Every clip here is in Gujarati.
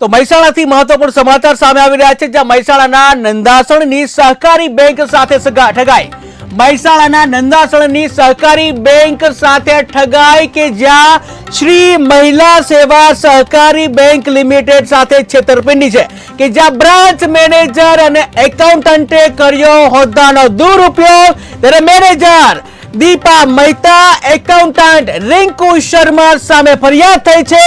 તો મહેસાણાથી મહત્વપૂર્ણ સમાચાર સામે આવી રહ્યા છે, જ્યાં મહેસાણાના નંદાસણની સહકારી બેંક સાથે ઠગાઈ. મહેસાણાના નંદાસણની સહકારી બેંક સાથે ઠગાઈ કે જ્યાં શ્રી મહિલા સેવા સહકારી બેંક લિમિટેડ સાથે છેતરપિંડી છે, કે જ્યાં બ્રાન્ચ મેનેજર અને એકાઉન્ટન્ટે કર્યો હોદ્દાનો દુરુપયોગ. ત્યારે મેનેજર દીપા મહેતા એકાઉન્ટન્ટ રિંકુ શર્મા સામે ફરિયાદ થઈ છે,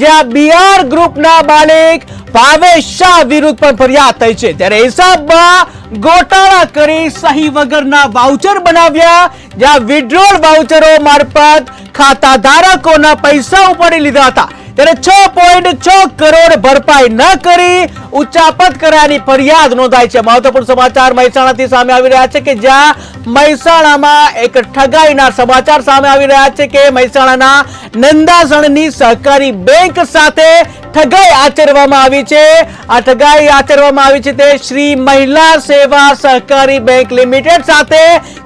જ્યાં બીઆર ગ્રુપના માલિક ભાવેશ શાહ વિરુદ્ધ પણ ફરિયાદ થઈ છે. ત્યારે હિસાબમાં ગોટાળા કરી સહી વગરના વાઉચર બનાવ્યા, જ્યાં વિડ્રોલ વાઉચરો મારફત ખાતા ધારકોના પૈસા ઉપાડી લીધા હતા. ત્યારે છ પોઈન્ટ છ કરોડ ભરપાઈ ન કરી ઉચ્ચાપત કર્યાની ફરિયાદ નોંધાઈ છે. મહત્વપૂર્ણ સમાચાર મહેસાણાથી સામે આવી રહ્યા છે કે જ્યાં મહેસાણામાં એક ઠગાઈના સમાચાર સામે આવી રહ્યા છે કે મહેસાણાના નંદાસણની સહકારી બેંક સાથે ઠગાઈ આચરવામાં આવી છે. આ ઠગાઈ આચરવામાં આવી છે તે શ્રી મહિલા સેવા સહકારી બેંક લિમિટેડ સાથે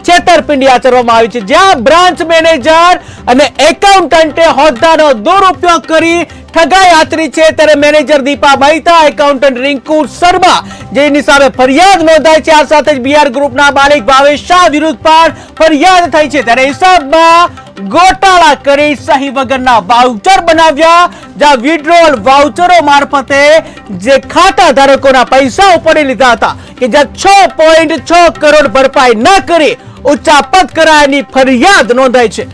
છેતરપિંડી આચરવામાં આવી છે. જ્યાં બ્રાન્ચ મેનેજર અને એકાઉન્ટન્ટે હોદ્દાનો દુરુપયોગ કરી ઠગાઈ આચરી છે ત્યારે મેનેજર દીપા મહેતા, એકાઉન્ટન્ટ રિંકુ શર્મા જેની સામે ફરિયાદ નોંધાઈ છે. આ સાથે જ બીઆર ગ્રુપના માલિક ભાવેશ શાહ વિરુદ્ધ પણ ફરિયાદ થઈ છે. ત્યારે હિસાબમાં ગોટાળા કરી સહી વગરના વાઉચર બનાવ્યા. જ્યાં વિડ્રોલ વાઉચરો મારફતે જે ખાતા ધારકોના પૈસા ઉપાડી લીધા હતા કે જ્યાં છ પોઈન્ટ છ કરોડ ભરપાઈ ન કરી ઉચ્ચાપત કરાયાની ફરિયાદ નોંધાઈ છે.